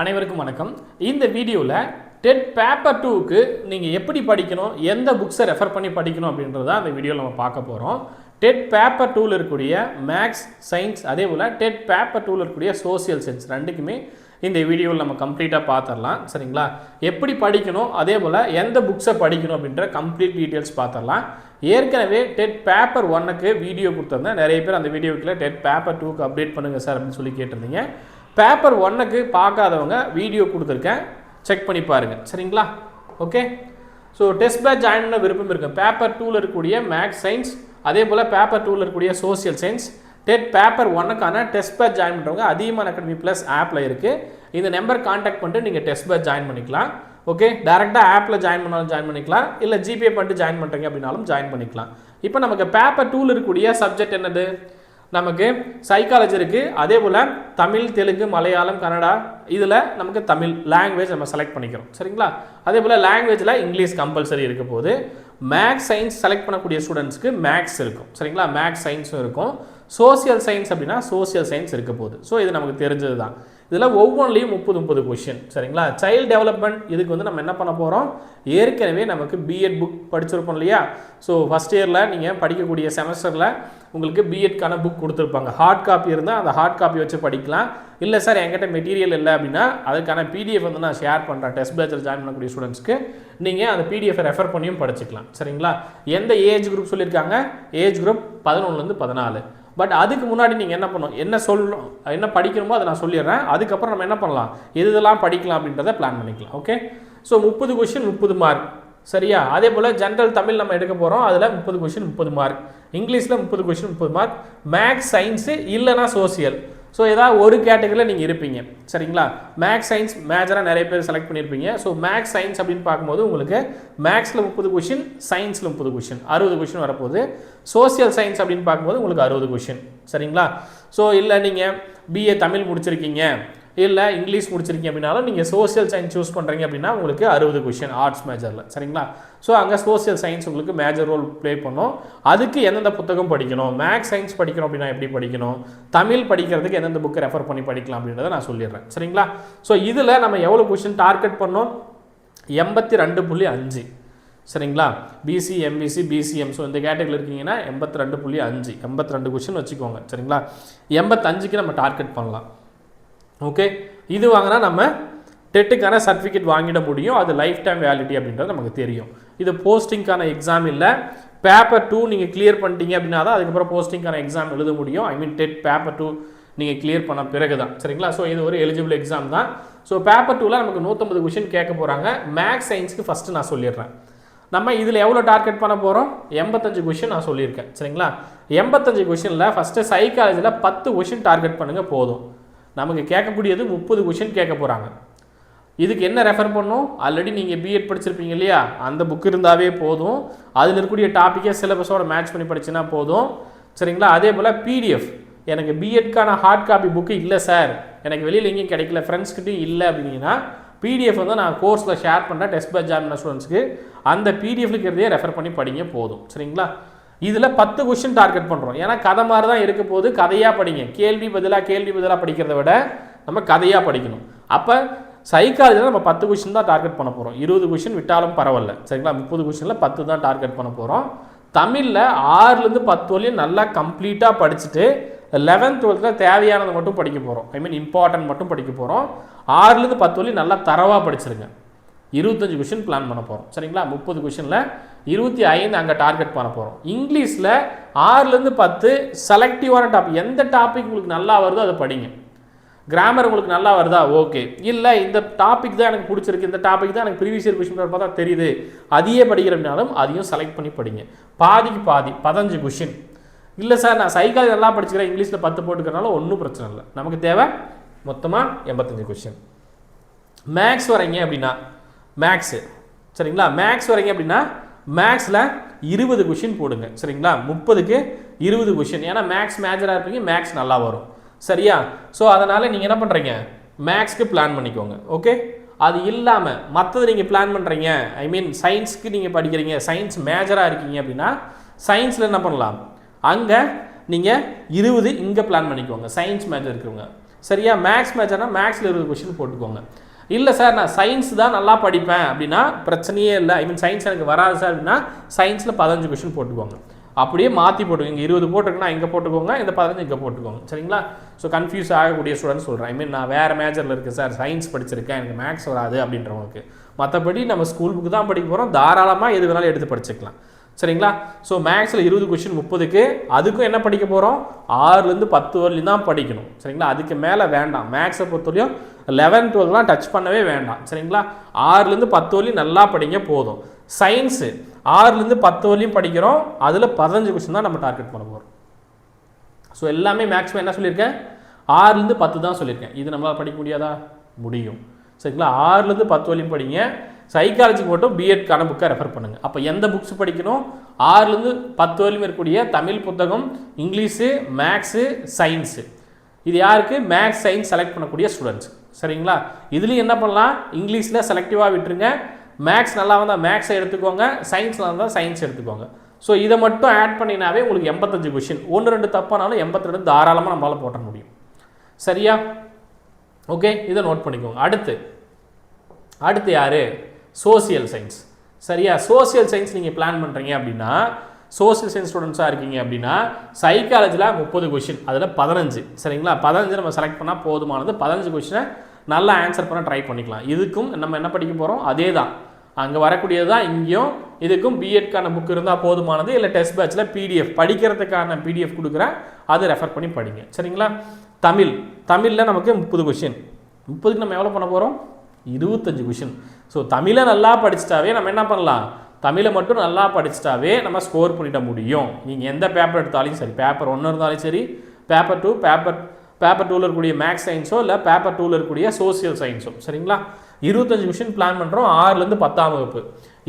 அனைவருக்கும் வணக்கம். இந்த வீடியோவில் டெட் பேப்பர் டூக்கு நீங்கள் எப்படி படிக்கணும் எந்த புக்ஸை ரெஃபர் பண்ணி படிக்கணும் அப்படின்றத அந்த வீடியோவில் நம்ம பார்க்க போகிறோம் டெட் பேப்பர் டூவில் இருக்கக்கூடிய மேக்ஸ் சயின்ஸ் அதே போல் டெட் பேப்பர் டூவில் இருக்கக்கூடிய சோசியல் சயின்ஸ் ரெண்டுக்குமே இந்த வீடியோவில் நம்ம கம்ப்ளீட்டாக பார்த்துடலாம். சரிங்களா? எப்படி படிக்கணும் அதே போல் எந்த புக்ஸை படிக்கணும் அப்படின்ற கம்ப்ளீட் டீட்டெயில்ஸ் பார்த்துடலாம். ஏற்கனவே டெட் பேப்பர் ஒன்னுக்கு வீடியோ கொடுத்துருந்தேன். நிறைய பேர் அந்த வீடியோக்கில் டெட் பேப்பர் டூக்கு அப்டேட் பண்ணுங்கள் சார் அப்படின்னு சொல்லி கேட்டிருந்தீங்க. பேப்பர் ஒன்னுக்கு பார்க்காதவங்க வீடியோ கொடுத்துருக்கேன். செக் பண்ணி பாருங்கள் சரிங்களா? Okay so test batch join பண்ண விருப்பம் இருக்குது பேப்பர் டூவில் இருக்கக்கூடிய மேக்ஸ் சயின்ஸ் அதே போல் பேப்பர் டூவில் இருக்கக்கூடிய சோசியல் சயின்ஸ் டெட் பேப்பர் ஒன்னுக்கான டெஸ்ட் பேட்ச் ஜாயின் பண்ணுறவங்க அதிகமான அகாடமி ப்ளஸ் ஆப்பில் இருக்குது இந்த நம்பர் காண்டாக்ட் பண்ணிட்டு நீங்கள் டெஸ்ட் பேட்ச் ஜாயின் பண்ணிக்கலாம். ஓகே டேரெக்டாக ஆப்பில் ஜாயின் பண்ணாலும் ஜாயின் பண்ணிக்கலாம். இல்லை ஜிபே பண்ணிட்டு ஜாயின் பண்ணுறீங்க அப்படின்னாலும் ஜாயின் பண்ணிக்கலாம். இப்போ நமக்கு பேப்பர் டூவில் இருக்கக்கூடிய சப்ஜெக்ட் என்னது? நமக்கு சைக்காலஜி இருக்குது அதே போல் தமிழ் தெலுங்கு மலையாளம் கன்னடா இதில் நமக்கு தமிழ் லாங்குவேஜ் நம்ம செலக்ட் பண்ணிக்கிறோம். சரிங்களா? அதே போல் லாங்குவேஜில் இங்கிலீஷ் கம்பல்சரி இருக்க போது மேக்ஸ் சயின்ஸ் செலக்ட் பண்ணக்கூடிய ஸ்டூடெண்ட்ஸ்க்கு மேக்ஸ் இருக்கும். சரிங்களா? மேக்ஸ் சயின்ஸும் இருக்கும். சோசியல் சயின்ஸ் அப்படின்னா சோசியல் சயின்ஸ் இருக்க போகுது. ஸோ இது நமக்கு தெரிஞ்சது தான் இதில் ஒவ்வொன்றிலையும் முப்பது முப்பது கொஷின் சரிங்களா? சைல்டு டெவலப்மெண்ட் இதுக்கு வந்து நம்ம என்ன பண்ண போகிறோம் ஏற்கனவே நமக்கு பிஎட் புக் படிச்சிருப்போம் இல்லையா? ஸோ ஃபஸ்ட் இயரில் நீங்கள் படிக்கக்கூடிய செமஸ்டரில் உங்களுக்கு பிஎட்கான புக் கொடுத்துருப்பாங்க. ஹார்ட் காப்பி இருந்தால் அந்த ஹார்ட் காப்பி வச்சு படிக்கலாம். இல்லை சார் என்கிட்ட மெட்டீரியல் இல்லை அப்படின்னா அதுக்கான பிடிஎஃப் வந்து நான் ஷேர் பண்ணுறேன் டெஸ்ட் பேச்சில் ஜாயின் பண்ணக்கூடிய ஸ்டூடெண்ட்ஸ்க்கு நீங்கள் அந்த பிடிஎஃப் ரெஃபர் பண்ணியும் படிச்சுக்கலாம். சரிங்களா? எந்த ஏஜ் குரூப் சொல்லியிருக்காங்க? ஏஜ் குரூப் பதினொன்றுலேருந்து பதினாலு. பட் அதுக்கு முன்னாடி நீங்கள் என்ன பண்ணணும்? என்ன சொல்லணும் என்ன படிக்கணுமோ அதை நான் சொல்லிடுறேன். அதுக்கப்புறம் நம்ம என்ன பண்ணலாம்? எது இதெல்லாம் படிக்கலாம் அப்படின்றத பிளான் பண்ணிக்கலாம். ஓகே ஸோ முப்பது கொஷின் முப்பது மார்க் சரியா? அதே போல் ஜென்ரல் தமிழ் நம்ம எடுக்க போகிறோம் அதில் முப்பது கொஷின் முப்பது மார்க் இங்கிலீஷில் முப்பது கொஷின் முப்பது மார்க் மேக்ஸ் சயின்ஸு இல்லைனா சோசியல் ஸோ ஏதாவது ஒரு கேட்டகரியில் நீங்கள் இருப்பீங்க. சரிங்களா? மேக்ஸ் சயின்ஸ் மேஜராக நிறைய பேர் செலக்ட் பண்ணியிருப்பீங்க. ஸோ மேக்ஸ் சயின்ஸ் அப்படின்னு பார்க்கும்போது உங்களுக்கு மேக்ஸில் முப்பது கொஷின் சயின்ஸில் முப்பது கொஷின் அறுபது கொஷின் வரப்போகுது. சோசியல் சயின்ஸ் அப்படின்னு பார்க்கும்போது உங்களுக்கு அறுபது கொஷின் சரிங்களா? ஸோ இல்லை நீங்கள் பிஏ தமிழ் முடிச்சிருக்கீங்க. இல்லை இங்கிலீஷ் முடிச்சிருக்கீங்க அப்படின்னாலும் நீங்கள் சோசியல் சயின்ஸ் சூஸ் பண்ணுறீங்க அப்படின்னா உங்களுக்கு அறுபது கொஷின் ஆர்ட்ஸ் மேஜரில் சரிங்களா? ஸோ அங்கே சோசியல் சயின்ஸ் உங்களுக்கு மேஜர் ரோல் ப்ளே பண்ணும். அதுக்கு எந்தெந்த புத்தகம் படிக்கணும்? மேக்ஸ் சயின்ஸ் படிக்கணும் அப்படின்னா எப்படி படிக்கணும்? தமிழ் படிக்கிறதுக்கு எந்தெந்த புக்கை ரெஃபர் பண்ணி படிக்கலாம் அப்படின்றத நான் சொல்லிடுறேன். சரிங்களா? ஸோ இதில் நம்ம எவ்வளோ கொஷின் டார்கெட் பண்ணோம்? எண்பத்தி ரெண்டு புள்ளி அஞ்சு. சரிங்களா? பிசி எம்பிசி பிசிஎம் ஸோ இந்த கேட்டகரியில் இருக்கீங்கன்னா எண்பத்தி ரெண்டு புள்ளி அஞ்சு. எண்பத்தி ரெண்டு கொஷின் வச்சுக்கோங்க. சரிங்களா? எண்பத்தஞ்சுக்கு நம்ம டார்கெட் பண்ணலாம். ஓகே இது வாங்கினா நம்ம டெட்டுக்கான சர்டிஃபிகேட் வாங்கிட முடியும். அது லைஃப் டைம் வேலிட்டி அப்படின்றது நமக்கு தெரியும். இது போஸ்டிங்க்கான எக்ஸாம் இல்லை. பேப்பர் டூ நீங்கள் கிளியர் பண்ணிட்டீங்க அப்படின்னா தான் அதுக்கப்புறம் போஸ்டிங்க்கான எக்ஸாம் எழுத முடியும். I mean TET paper two நீங்கள் கிளியர் பண்ண பிறகு தான் சரிங்களா? ஸோ இது ஒரு எலிஜிபிள் எக்ஸாம் தான். ஸோ பேப்பர் டூவில் நமக்கு நூற்றம்பது கொஷின் கேட்க போகிறாங்க மேக்ஸ் சயின்ஸ்க்கு ஃபஸ்ட்டு நான் சொல்லிடுறேன். நம்ம இதில் எவ்வளோ டார்கெட் பண்ண போகிறோம் எண்பத்தஞ்சு கொஷின் நான் சொல்லியிருக்கேன். சரிங்களா? எண்பத்தஞ்சு கொஷினில் ஃபஸ்ட்டு சைக்காலஜியில் பத்து கொஷின் டார்கெட் பண்ணுங்கள் போதும். நமக்கு கேட்கக்கூடியது முப்பது கொஷின் கேட்க போகிறாங்க இதுக்கு என்ன ரெஃபர் பண்ணும்? ஆல்ரெடி நீங்கள் பிஎட் படிச்சிருப்பீங்க இல்லையா? அந்த புக் இருந்தாவே போதும். அதில் இருக்கக்கூடிய டாப்பிக்கே சிலபஸோட மேட்ச் பண்ணி படிச்சுன்னா போதும். சரிங்களா? அதே போல் பிடிஎஃப் எனக்கு பிஎட்கான ஹார்ட் காப்பி புக்கு இல்லை சார் எனக்கு வெளியில் எங்கேயும் கிடைக்கல ஃப்ரெண்ட்ஸ்கிட்டையும் இல்லை அப்படின்னீங்கன்னா பிடிஎஃப் வந்து நான் கோர்ஸில் ஷேர் பண்ணுறேன் டெஸ்ட் பேட்ச் ஜாமினா ஸ்டூடெண்ட்ஸ்க்கு அந்த பிடிஎஃப்லுக்கு இருந்தே ரெஃபர் பண்ணி படிங்க போதும். சரிங்களா? இதில் பத்து கொஷின் டார்கெட் பண்ணுறோம் ஏன்னா கதை மாதிரி தான் இருக்க போது கதையாக படிங்க. கேள்வி பதிலாக கேள்வி பதிலாக படிக்கிறத விட நம்ம கதையாக படிக்கணும். அப்போ சைக்காலஜியில் நம்ம பத்து கொஷின் தான் டார்கெட் பண்ண போகிறோம் இருபது கொஷின் விட்டாலும் பரவாயில்ல. சரிங்களா? முப்பது கொஷினில் பத்து தான் டார்கெட் பண்ண போகிறோம் தமிழில் ஆறுலேருந்து பத்து வரையும் நல்லா கம்ப்ளீட்டாக படிச்சுட்டு லெவன்த் டுவெல்த்தில் தேவையானதை மட்டும் படிக்க போகிறோம் ஐ மீன் இம்பார்ட்டன்ட் மட்டும் படிக்க போகிறோம் ஆறுலேருந்து பத்து வரையும் நல்லா தரவாக படிச்சிருங்க. இருபத்தஞ்சு கொஷின் பிளான் பண்ண போகிறோம் சரிங்களா? முப்பது கொஷினில் இருபத்தி ஐந்து அங்கே டார்கெட் பண்ண போகிறோம் இங்கிலீஷில் ஆறுலேருந்து பத்து செலக்டிவான டாபிக் எந்த டாபிக் உங்களுக்கு நல்லா வருதோ அதை படிங்க. கிராமர் உங்களுக்கு நல்லா வருதா? ஓகே இல்லை இந்த டாபிக் தான் எனக்கு பிடிச்சிருக்கு. இந்த டாபிக் தான் எனக்கு ப்ரீவியஸ் இயர் கொஷின் பார்த்தா தெரியுது. அதையே படிக்கிறதுனாலும் அதையும் செலக்ட் பண்ணி படிங்க. பாதிக்கு பாதி பதினஞ்சு கொஷின் இல்லை சார் நான் சைக்காலஜி நல்லா படிச்சுக்கிறேன். இங்கிலீஷில் பத்து போட்டுக்கிறனால ஒன்றும் பிரச்சனை இல்லை. நமக்கு தேவை மொத்தமாக எண்பத்தஞ்சு கொஷின் மேக்ஸ் வரீங்க அப்படின்னா மேக்ஸு சரிங்களா? மேக்ஸ் வரீங்க அப்படின்னா மேக்ஸில் இருபது கொஷின் போடுங்க சரிங்களா? முப்பதுக்கு இருபது கொஷின் ஏன்னா மேக்ஸ் மேஜராக இருப்பீங்க மேக்ஸ் நல்லா வரும். சரியா? ஸோ அதனால் நீங்கள் என்ன பண்ணுறீங்க மேக்ஸ்க்கு பிளான் பண்ணிக்கோங்க ஓகே அது இல்லாமல் மற்றது நீங்கள் பிளான் பண்ணுறீங்க ஐ மீன் சயின்ஸ்க்கு நீங்கள் படிக்கிறீங்க சயின்ஸ் மேஜராக இருக்கீங்க அப்படின்னா சயின்ஸில் என்ன பண்ணலாம்? அங்கே நீங்கள் இருபது இங்கே பிளான் பண்ணிக்கோங்க சயின்ஸ் மேஜர் இருக்கிறவங்க. சரியா? மேக்ஸ் மேஜர்னால் மேக்ஸில் இருபது கொஷின் போட்டுக்கோங்க. இல்லை சார் நான் சயின்ஸ் தான் நல்லா படிப்பேன் அப்படின்னா பிரச்சனையே இல்லை. ஐ மீன் சயின்ஸ் எனக்கு வராது சார் அப்படின்னா சயின்ஸில் பதினஞ்சு கொஷின் போட்டுக்கோங்க. அப்படியே மாற்றி போட்டுக்கோங்க. இங்கே இருபது போட்டுருக்குன்னா இங்கே போட்டுக்கோங்க இந்த பதினஞ்சு இங்கே போட்டுக்கோங்க. சரிங்களா? ஸோ கன்ஃபியூஸ் ஆகக்கூடிய ஸ்டூடெண்ட் சொல்கிறேன் ஐ மீன் நான் வேறு மேஜரில் இருக்கேன் சார். சயின்ஸ் படிச்சிருக்கேன். எனக்கு மேக்ஸ் வராது அப்படின்றவங்களுக்கு. மற்றபடி நம்ம ஸ்கூல் புக்கு தான் படிக்க போகிறோம் தாராளமாக எது வேணாலும் எடுத்து படிச்சுக்கலாம். சரிங்களா? ஸோ மேக்ஸில் இருபது கொஷின் முப்பதுக்கு அதுக்கும் என்ன படிக்க போகிறோம் ஆறுலேருந்து பத்து வரலையும் தான் படிக்கணும். சரிங்களா? அதுக்கு மேலே வேண்டாம். மேக்ஸை பொறுத்தவரையும் லெவன் டுவெல்த்லாம் டச் பண்ணவே வேண்டாம். சரிங்களா? ஆறுலேருந்து பத்து வரலையும் நல்லா படிங்க போதும். சயின்ஸு ஆறுலேருந்து பத்து வரலையும் படிக்கிறோம். அதில் பதினஞ்சு கொஷின் தான் நம்ம டார்கெட் பண்ண போகிறோம் ஸோ எல்லாமே மேக்ஸிமம் என்ன சொல்லியிருக்கேன்? ஆறுலேருந்து பத்து தான் சொல்லியிருக்கேன். இது நம்மளால் படிக்க முடியாதா? முடியும். சரிங்களா? ஆறுலேருந்து பத்து வரையும் படிங்க. சைக்காலஜி மட்டும் பிஎட்கான புக்கை ரெஃபர் பண்ணுங்கள் அப்போ எந்த புக்ஸ் படிக்கணும்? ஆறுலேருந்து பத்து வரையிலும் இருக்கக்கூடிய தமிழ் புத்தகம் இங்கிலீஷு மேக்ஸு சயின்ஸு இது யாருக்கு? மேக்ஸ் சயின்ஸ் செலக்ட் பண்ணக்கூடிய ஸ்டூடெண்ட்ஸ் சரிங்களா? இதுலேயும் என்ன பண்ணலாம்? இங்கிலீஷில் செலக்டிவாக விட்டுருங்க. மேக்ஸ் நல்லா வந்தால் மேக்ஸை எடுத்துக்கோங்க. சயின்ஸில் இருந்தால் சயின்ஸ் எடுத்துக்கோங்க. ஸோ இதை மட்டும் ஆட் பண்ணினாவே உங்களுக்கு எண்பத்தஞ்சு கொஷின் ஒன்று ரெண்டு தப்பானாலும் எண்பத்தி ரெண்டு தாராளமாக நம்மளால் போட்ட முடியும். சரியா? ஓகே இதை நோட் பண்ணிக்கோங்க. அடுத்து அடுத்து யார்? சோசியல் சயின்ஸ் சரியா? சோசியல் சயின்ஸ் நீங்கள் பிளான் பண்ணுறீங்க அப்படின்னா சோசியல் சயின்ஸ் ஸ்டூடெண்ட்ஸாக இருக்கீங்க அப்படின்னா சைக்காலஜியில் முப்பது கொஷின் அதில் பதினஞ்சு. சரிங்களா? பதினஞ்சு நம்ம செலக்ட் பண்ணால் போதுமானது. பதினஞ்சு கொஷினை நல்லா ஆன்சர் பண்ண ட்ரை பண்ணிக்கலாம். இதுக்கும் நம்ம என்ன படிக்க போகிறோம் அதே தான் அங்கே வரக்கூடியது தான் இங்கேயும் இதுக்கும் பிஎட்கான புக் இருந்தால் போதுமானது. இல்லை டெஸ்ட் பேட்சில் பிடிஎஃப் படிக்கிறதுக்கான பிடிஎஃப் கொடுக்குறேன் அதை ரெஃபர் பண்ணி படிங்க. சரிங்களா? தமிழ். தமிழில் நமக்கு முப்பது கொஷின் முப்பதுக்கு நம்ம எவ்வளோ பண்ண போகிறோம் இருபத்தஞ்சு கொஷின் ஸோ தமிழை நல்லா படிச்சிட்டாவே நம்ம என்ன பண்ணலாம்? தமிழை மட்டும் நல்லா படிச்சிட்டாவே நம்ம ஸ்கோர் பண்ணிட முடியும். நீங்கள் எந்த பேப்பர் எடுத்தாலும் சரி பேப்பர் ஒன்று இருந்தாலும் சரி பேப்பர் டூ பேப்பர் பேப்பர் டூவில் இருக்கக்கூடிய மேக்ஸ் சயின்ஸோ இல்லை பேப்பர் டூவில் இருக்கக்கூடிய சோசியல் சயின்ஸோ சரிங்களா? இருபத்தஞ்சு கொஷின் பிளான் பண்ணுறோம் ஆறுலேருந்து பத்தாம் வகுப்பு.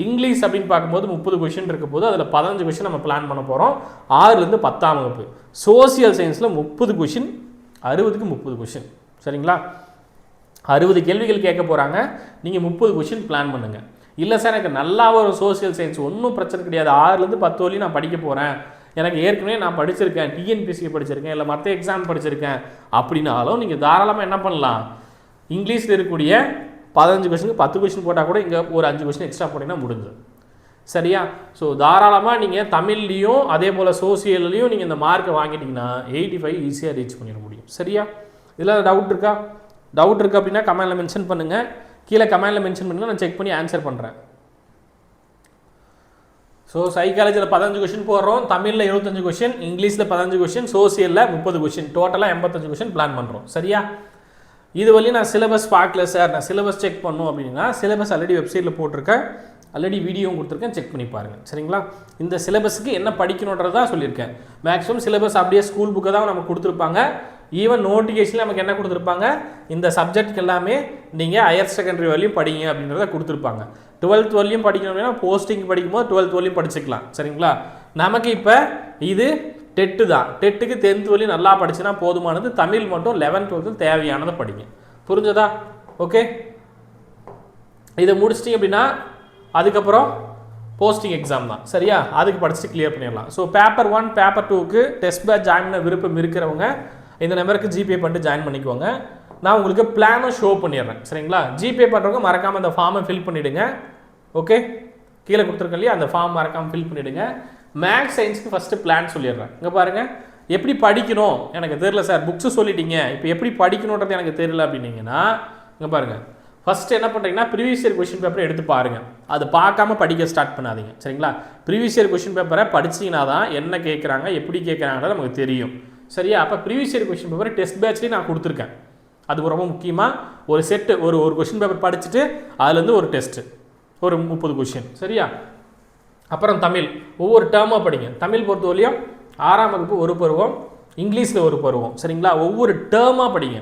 இங்கிலீஷ் அப்படின்னு பார்க்கும்போது முப்பது கொஷின் இருக்கும் போது அதில் பதினஞ்சு கொஷின் நம்ம பிளான் பண்ண போகிறோம் ஆறுலேருந்து பத்தாம் வகுப்பு. சோசியல் சயின்ஸில் முப்பது கொஷின் அறுபதுக்கு முப்பது கொஷின் சரிங்களா? அறுபது கேள்விகள் கேட்க போகிறாங்க நீங்கள் முப்பது கொஷின் பிளான் பண்ணுங்கள் இல்லை சார் எனக்கு நல்லா ஒரு சோசியல் சயின்ஸ் ஒன்றும் பிரச்சனை கிடையாது. ஆறுலேருந்து பத்து வரலையும் நான் படிக்க போகிறேன் எனக்கு ஏற்கனவே நான் படிச்சிருக்கேன். டிஎன்பிசி படிச்சிருக்கேன். இல்லை மற்ற எக்ஸாம் படிச்சிருக்கேன். அப்படின்னாலும் நீங்கள் தாராளமாக என்ன பண்ணலாம்? இங்கிலீஷில் இருக்கக்கூடிய பதினஞ்சு கொஷனுக்கு பத்து கொஷின் போட்டால் கூட இங்கே ஒரு அஞ்சு கொஷின் எக்ஸ்ட்ரா போட்டிங்கன்னா முடிஞ்சு சரியா? ஸோ தாராளமாக நீங்கள் தமிழ்லேயும் அதே போல் சோசியல்லையும் நீங்கள் இந்த மார்க்கை வாங்கிட்டீங்கன்னா எயிட்டி ஃபைவ் ஈஸியாக ரீச் பண்ணிட முடியும். சரியா? இதில் டவுட் இருக்கா? டவுட் இருக்குது அப்படின்னா கமெண்டில் மென்ஷன் பண்ணுங்கள் கீழே கமெண்டில் மென்ஷன் பண்ணுங்கள் நான் செக் பண்ணி ஆன்சர் பண்ணுறேன் ஸோ சைக்காலஜியில் பதினஞ்சு கொஷின் போடுறோம். தமிழில் எழுபத்தஞ்சு கொஷின் இங்கிலீஷில் பதினஞ்சு கொஷின் சோசியலில் முப்பது கொஷின் டோட்டலாக எண்பத்தஞ்சு கொஷின் பிளான் பண்ணுறோம் சரியா? இது வரையும் நான் சிலபஸ் பார்க்கல சார் நான் சிலபஸ் செக் பண்ணும் அப்படின்னா சிலபஸ் ஆல்ரெடி வெப்சைட்டில் போட்டிருக்கேன். ஆல்ரெடி வீடியோவும் கொடுத்துருக்கேன். செக் பண்ணி பாருங்கள் சரிங்களா? இந்த சிலபஸுக்கு என்ன படிக்கணுன்றதான் சொல்லியிருக்கேன். மேக்ஸிமம் சிலபஸ் அப்படியே ஸ்கூல் புக்கை தான் நமக்கு கொடுத்துருப்பாங்க. ஈவன் நோட்டிஃபிகேஷனில் நமக்கு என்ன கொடுத்துருப்பாங்க? இந்த சப்ஜெக்ட் எல்லாமே நீங்கள் ஹையர் செகண்டரி வரையும் படிங்க அப்படின்றத கொடுத்துருப்பாங்க. டுவெல்த் வரலையும் படிக்கணும் அப்படின்னா போஸ்டிங் படிக்கும்போது டுவெல்த் வரலையும் படிச்சுக்கலாம். சரிங்களா? நமக்கு இப்போ இது டெட்டு தான். டெட்டுக்கு டென்த் வரையும் நல்லா படிச்சுன்னா போதுமானது தமிழ் மட்டும் லெவன்த் டுவெல்த்து தேவையானதை படிங்க. புரிஞ்சதா? ஓகே இதை முடிச்சிட்டிங்க அப்படின்னா அதுக்கப்புறம் போஸ்டிங் எக்ஸாம் தான். சரியா? அதுக்கு படிச்சுட்டு கிளியர் பண்ணிடலாம். ஸோ பேப்பர் ஒன் பேப்பர் டூக்கு டெஸ்ட் பேட்ச் ஜாயின் பண்ண விருப்பம் இருக்கிறவங்க இந்த நம்பருக்கு ஜிபே பண்ணிட்டு ஜாயின் பண்ணிக்கோங்க. நான் உங்களுக்கு பிளானும் ஷோ பண்ணிடுறேன். சரிங்களா? ஜிபே பண்ணுறவங்க மறக்காமல் இந்த ஃபார்மை ஃபில் பண்ணிவிடுங்க ஓகே கீழே கொடுத்துருக்கோம் இல்லையா? அந்த ஃபார்ம் மறக்காமல் ஃபில் பண்ணிவிடுங்க மேக்ஸ் சயின்ஸ்க்கு ஃபஸ்ட்டு பிளான் சொல்லிடுறேன். இங்கே பாருங்கள் எப்படி படிக்கணும்? எனக்கு தெரியல சார் புக்ஸு சொல்லிட்டீங்க. இப்போ எப்படி படிக்கணுன்றது எனக்கு தெரியல அப்படின்னீங்கன்னா இங்கே பாருங்கள் ஃபஸ்ட்டு என்ன பண்ணுறீங்கன்னா ப்ரீவியஸ் இயர் கொஷின் பேப்பரை எடுத்து பாருங்கள் அது பார்க்காம படிக்க ஸ்டார்ட் பண்ணாதீங்க. சரிங்களா? ப்ரீவியஸ் இயர் கொஷின் பேப்பரை படிச்சீங்கன்னா தான் என்ன கேட்குறாங்க எப்படி கேட்குறாங்கன்றது நமக்கு தெரியும். சரியா? அப்போ previous year question paper test பேட்ச்லேயும் நான் கொடுத்துருக்கேன். அது ரொம்ப முக்கியமாக ஒரு செட்டு ஒரு ஒரு கொஷின் பேப்பர் படிச்சுட்டு அதுலேருந்து ஒரு டெஸ்ட்டு ஒரு முப்பது கொஷின் சரியா? அப்புறம் தமிழ். ஒவ்வொரு டேர்மாக படிங்க. தமிழ் பொறுத்தவரையும் ஆறாம் வகுப்பு ஒரு பருவம் இங்கிலீஷில் ஒரு பருவம் சரிங்களா? ஒவ்வொரு டேர்மாக படிங்க.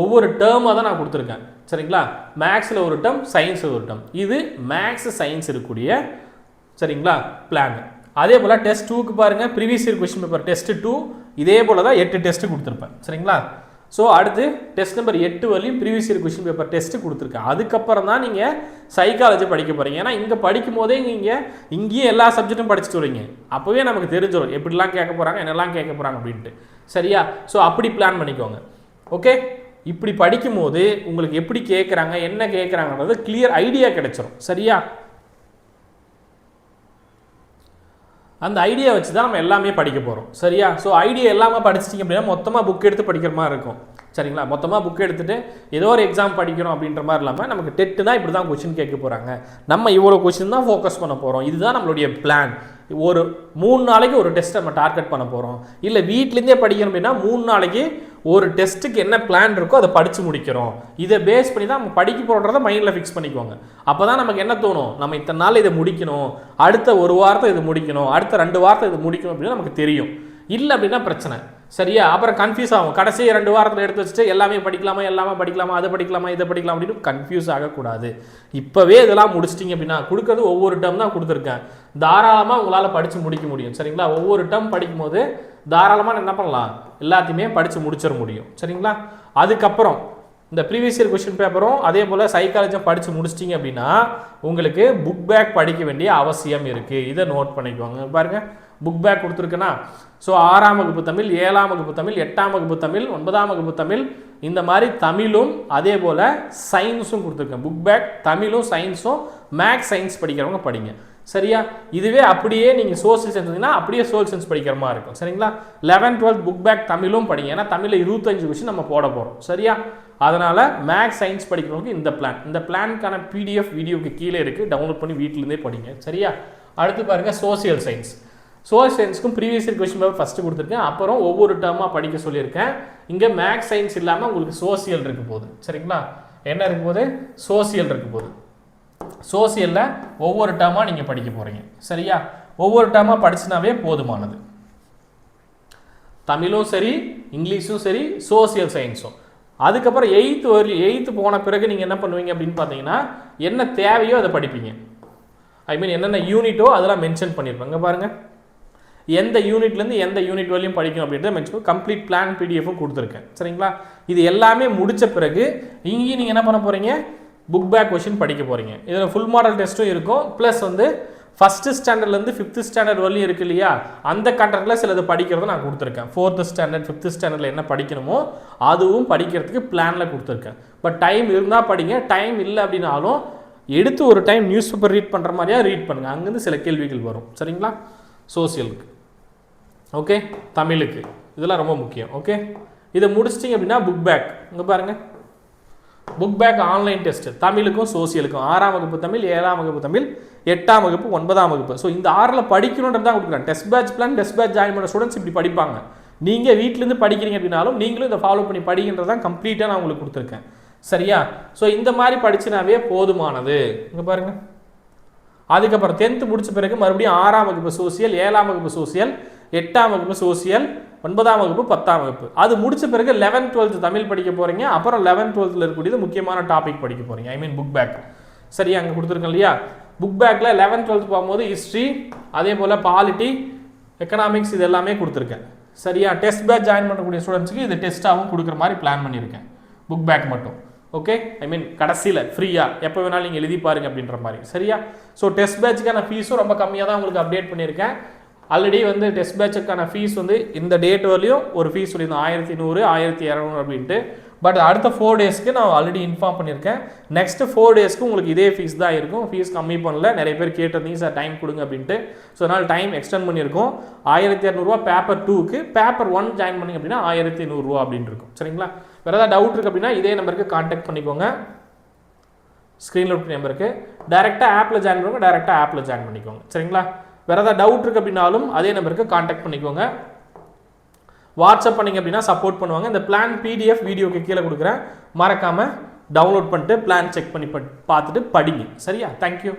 ஒவ்வொரு டேர்மாக தான் நான் கொடுத்துருக்கேன் சரிங்களா? மேக்ஸில் ஒரு டேர்ம் சயின்ஸில் ஒரு டேர்ம் இது மேக்ஸ் சயின்ஸ் இருக்கக்கூடிய சரிங்களா? பிளான் அதே போல் டெஸ்ட் டூக்கு பாருங்கள் previous year question paper test two இதே போல் தான் எட்டு டெஸ்ட்டு கொடுத்துருப்பேன். சரிங்களா? ஸோ அடுத்து டெஸ்ட் நம்பர் எட்டு வரையும் previous year question paper test கொடுத்துருக்கேன். அதுக்கப்புறம் தான் நீங்கள் சைக்காலஜி படிக்க போகிறீங்க ஏன்னா இங்கே படிக்கும் போதே நீங்கள் இங்கேயும் எல்லா சப்ஜெக்ட்டும் படிச்சுட்டு வரீங்க. அப்போவே நமக்கு தெரிஞ்சிடும் எப்படிலாம் கேட்க போகிறாங்க என்னெல்லாம் கேட்க போகிறாங்க அப்படின்ட்டு. சரியா? ஸோ அப்படி பிளான் பண்ணிக்கோங்க. ஓகே இப்படி படிக்கும்போது உங்களுக்கு எப்படி கேட்குறாங்க என்ன கேட்குறாங்கன்றது கிளியர் ஐடியா கிடைச்சிரும். சரியா? அந்த ஐடியா வச்சு தான் நம்ம எல்லாமே படிக்க போகிறோம் சரியா? ஸோ ஐடியா எல்லாமே படிச்சிட்டிங்க அப்படின்னா மொத்தமாக புக் எடுத்து படிக்கிற மாதிரி இருக்கும். சரிங்களா? மொத்தமாக புக் எடுத்துகிட்டு ஏதோ ஒரு எக்ஸாம் படிக்கணும் அப்படின்ற மாதிரி இல்லாமல் நமக்கு டெட்டுனா இப்படி தான் கொஷின் கேட்க போகிறாங்க நம்ம இவ்வளோ கொஷின் தான் ஃபோக்கஸ் பண்ண போகிறோம் இதுதான் நம்மளுடைய பிளான் ஒரு மூணு நாளைக்கு ஒரு டெஸ்ட் நம்ம டார்கெட் பண்ண போகிறோம் இல்லை வீட்லேருந்தே படிக்கணும் அப்படின்னா மூணு நாளைக்கு ஒரு டெஸ்ட்டுக்கு என்ன பிளான் இருக்கோ அதை படித்து முடிக்கிறோம். இதை பேஸ் பண்ணி தான் நம்ம படிக்க போகிறத மைண்டில் ஃபிக்ஸ் பண்ணிக்குவாங்க அப்போ தான் நமக்கு என்ன தோணும்? நம்ம இத்தனை நாள் இதை முடிக்கணும். அடுத்த ஒரு வாரத்தை இது முடிக்கணும். அடுத்த ரெண்டு வாரத்தை இது முடிக்கணும் அப்படின்னு நமக்கு தெரியும். இல்லை அப்படின்னா பிரச்சனை. சரியா? அப்புறம் கன்ஃபியூஸ் ஆகும். கடைசி ரெண்டு வாரத்தில் எடுத்து வச்சுட்டு எல்லாமே படிக்கலாமா எல்லாமே படிக்கலாமா அதை படிக்கலாமா இதை படிக்கலாம் அப்படின்னு கன்ஃபியூஸ் ஆகக்கூடாது. இப்போவே இதெல்லாம் முடிச்சிட்டிங்க அப்படின்னா கொடுக்கறது ஒவ்வொரு டேர்ம் தான் கொடுத்துருக்கேன். தாராளமாக உங்களால் படித்து முடிக்க முடியும். சரிங்களா? ஒவ்வொரு டேர்ம் படிக்கும்போது தாராளமாக என்ன பண்ணலாம்? எல்லாத்தையுமே படித்து முடிச்சிட முடியும். சரிங்களா? அதுக்கப்புறம் இந்த ப்ரீவியஸ் இயர் கொஸ்டின் பேப்பரும் அதே போல் சைக்காலஜியும் படித்து முடிச்சிட்டிங்க அப்படின்னா உங்களுக்கு புக் பேக் படிக்க வேண்டிய அவசியம் இருக்குது இதை நோட் பண்ணிக்குவாங்க பாருங்கள் புக் பேக் கொடுத்துருக்குன்னா ஸோ ஆறாம் வகுப்பு தமிழ் ஏழாம் வகுப்பு தமிழ் எட்டாம் வகுப்பு தமிழ் ஒன்பதாம் வகுப்பு தமிழ் இந்த மாதிரி தமிழும் அதே போல் சயின்ஸும் கொடுத்துருக்கேன். புக் பேக் தமிழும் சயின்ஸும் மேக்ஸ் சயின்ஸ் படிக்கிறவங்க படிங்க. சரியா? இதுவே அப்படியே நீங்கள் சோசியல் சயின்ஸ் அப்படியே சோசியல் சயின்ஸ் படிக்கிற மாதிரி இருக்கும். சரிங்களா? லெவன் டுவெல்த் புக் பேக் தமிழும் படிங்க. ஏன்னா தமிழில் இருபத்தஞ்சு கொஸ்டின் நம்ம போட போகிறோம் சரியா? அதனால் மேக்ஸ் சயின்ஸ் படிக்கிறவங்களுக்கு இந்த பிளான் இந்த பிளானுக்கான பிடிஎஃப் வீடியோக்கு கீழே இருக்குது டவுன்லோட் பண்ணி வீட்டிலேருந்தே படிங்க. சரியா? அடுத்து பாருங்கள் social science social சயின்ஸ்க்கும் previous year question paper first கொடுத்துருக்கேன். அப்புறம் ஒவ்வொரு டேர்மாக படிக்க சொல்லியிருக்கேன். இங்கே மேக்ஸ் சயின்ஸ் இல்லாமல் உங்களுக்கு சோசியல் இருக்க போகுது. சரிங்களா? என்ன இருக்க போது சோசியல் இருக்க போகுது. சோசியலில் ஒவ்வொரு டேர்மாக நீங்கள் படிக்க போகிறீங்க சரியா? ஒவ்வொரு டேர்மாக படிச்சுனாவே போதுமானது. தமிழும் சரி இங்கிலீஷும் சரி சோசியல் சயின்ஸும் அதுக்கப்புறம் எயித்து வரலி எயித்து போன பிறகு நீங்கள் என்ன பண்ணுவீங்க அப்படின்னு பார்த்தீங்கன்னா என்ன தேவையோ அதை படிப்பீங்க. ஐ மீன் என்னென்ன யூனிட்டோ அதெல்லாம் மென்ஷன் பண்ணியிருப்பாங்க பாருங்கள் எந்த யூனிட்லேருந்து எந்த யூனிட் வரையும் படிக்கணும் அப்படின்றத மென்ஷன் கம்ப்ளீட் பிளான் பிடிஎஃபும் கொடுத்துருக்கேன். சரிங்களா? இது எல்லாமே முடித்த பிறகு இங்கேயும் நீங்கள் என்ன பண்ண போகிறீங்க புக் பேக் கொஷின் படிக்க போகிறீங்க இதில் ஃபுல் மாடல் டெஸ்ட்டும் இருக்கும். ப்ளஸ் வந்து ஃபஸ்ட்டு ஸ்டாண்டர்ட்லேருந்து ஃபிஃப்த்து ஸ்டாண்டர்ட் வரலையும் இருக்கு இல்லையா? அந்த கண்டென்ட்டில் சிலது படிக்கிறத நான் கொடுத்துருக்கேன். ஃபோர்த்து ஸ்டாண்டர்ட் ஃபிஃப்த்து ஸ்டாண்டர்டில் என்ன படிக்கணுமோ அதுவும் படிக்கிறதுக்கு பிளானில் கொடுத்துருக்கேன். பட் டைம் இருந்தால் படிங்க. டைம் இல்லை அப்படின்னாலும் எடுத்து ஒரு டைம் நியூஸ் பேப்பர் ரீட் பண்ணுற மாதிரியா ரீட் பண்ணுங்கள் அங்கேருந்து சில கேள்விகள் வரும். சரிங்களா? சோசியலுக்கு ஓகே தமிழுக்கு. இதெல்லாம் ரொம்ப முக்கியம். ஓகே இதை முடிச்சிட்டிங்க அப்படின்னா புக் பேக் இங்கே பாருங்கள் புக் பேக் ஆன்லைன் டெஸ்ட் தமிழுக்கும் சோசியலுக்கும் ஆறாம் வகுப்பு தமிழ் ஏழாம் வகுப்பு தமிழ் எட்டாம் வகுப்பு ஒன்பதாம் வகுப்பு. ஸோ இந்த ஆறில் படிக்கணுன்றது தான் கொடுக்குறேன் test batch plan test batch join பண்ண ஸ்டூடெண்ட்ஸ் இப்படி படிப்பாங்க. நீங்கள் வீட்டிலேருந்து படிக்கிறீங்க அப்படின்னாலும் நீங்களும் இதை ஃபாலோ பண்ணி படிக்கின்றது தான் கம்ப்ளீட்டாக நான் உங்களுக்கு கொடுத்துருக்கேன். சரியா? ஸோ இந்த மாதிரி படிச்சினாவே போதுமானது. இங்கே பாருங்கள் அதுக்கப்புறம் டென்த்து முடிச்ச பிறகு மறுபடியும் ஆறாம் வகுப்பு சோசியல் ஏழாம் வகுப்பு சோசியல் எட்டாம் வகுப்பு சோசியல் ஒன்பதாம் வகுப்பு பத்தாம் வகுப்பு. அது முடிச்ச பிறகு லெவன்த் டுவெல்த் தமிழ் படிக்க போகிறீங்க அப்புறம் லெவன்த் டுவெல்த்தில் இருக்கக்கூடியது முக்கியமான டாபிக் படிக்க போகிறீங்க ஐ மீன் புக் பேக் சரி அங்கே கொடுத்துருக்கேன் இல்லையா? புக் பேக்கில் லெவன்த் டுவெல்த் போகும்போது ஹிஸ்ட்ரி அதே போல் பாலிட்டி எக்கனாமிக்ஸ் இது எல்லாமே கொடுத்துருக்கேன். சரியா? டெஸ்ட் பேட்ச் ஜாயின் பண்ணக்கூடிய ஸ்டூடெண்ட்ஸுக்கு இது டெஸ்ட்டாகவும் கொடுக்குற மாதிரி பிளான் பண்ணியிருக்கேன். புக் பேக் மட்டும். ஓகே ஐ மீன் கடைசியில் ஃப்ரீயாக எப்போ வேணாலும் நீங்கள் எழுதி பாருங்க அப்படின்ற மாதிரி. சரியா? ஸோ டெஸ்ட் பேட்சுக்கான ஃபீஸும் ரொம்ப கம்மியாக தான் உங்களுக்கு அப்டேட் பண்ணியிருக்கேன். ஆல்ரெடி வந்து டெஸ்ட் பேட்சுக்கான ஃபீஸ் வந்து இந்த டேட் வரலையும் ஒரு ஃபீஸ் சொல்லியிருந்தோம். ஆயிரத்தி நூறு ஆயிரத்தி இரநூறு அப்படின்ட்டு. பட் அடுத்த ஃபோர் டேஸ்க்கு நான் ஆல்ரெடி இன்ஃபார்ம் பண்ணியிருக்கேன். நெக்ஸ்ட் ஃபோர் டேஸ்க்கு உங்களுக்கு இதே ஃபீஸ் தான் இருக்கும். ஃபீஸ் கம்மி பண்ணல. நிறைய பேர் கேட்டிருந்தீங்க சார் டைம் கொடுங்க அப்படின்ட்டு. ஸோ அதனால் டைம் எக்ஸ்டெண்ட் பண்ணியிருக்கோம். ஆயிரத்தி இரநூறுவா பேப்பர் டூக்கு பேப்பர் ஒன் ஜாயின் பண்ணிங்க அப்படின்னா ஆயிரத்தி நூறுரூவா அப்படின்னு இருக்கும். சரிங்களா? வேறு ஏதாவது டவுட் இருக்குது அப்படின்னா இதே நம்பருக்கு காண்டாக்ட் பண்ணிக்கோங்க. ஸ்க்ரீனில் விட்டு நம்பருக்கு டேரெக்டாக ஆப்பில் ஜாயின் பண்ணுங்க டேரெக்டாக ஆப்பில் ஜாயின் பண்ணிக்கோங்க. சரிங்களா? வேறு ஏதாவது டவுட் இருக்குது அப்படின்னாலும் அதே நம்பருக்கு காண்டாக்ட் பண்ணிக்கோங்க. வாட்ஸ்அப் பண்ணிங்க அப்படின்னா சப்போர்ட் பண்ணுவாங்க. இந்த பிளான் பிடிஎஃப் வீடியோக்கு கீழே கொடுக்குறேன். மறக்காமல் டவுன்லோட் பண்ணிட்டு பிளான் செக் பண்ணி பட் பார்த்துட்டு படிங்க. சரியா? தேங்க்யூ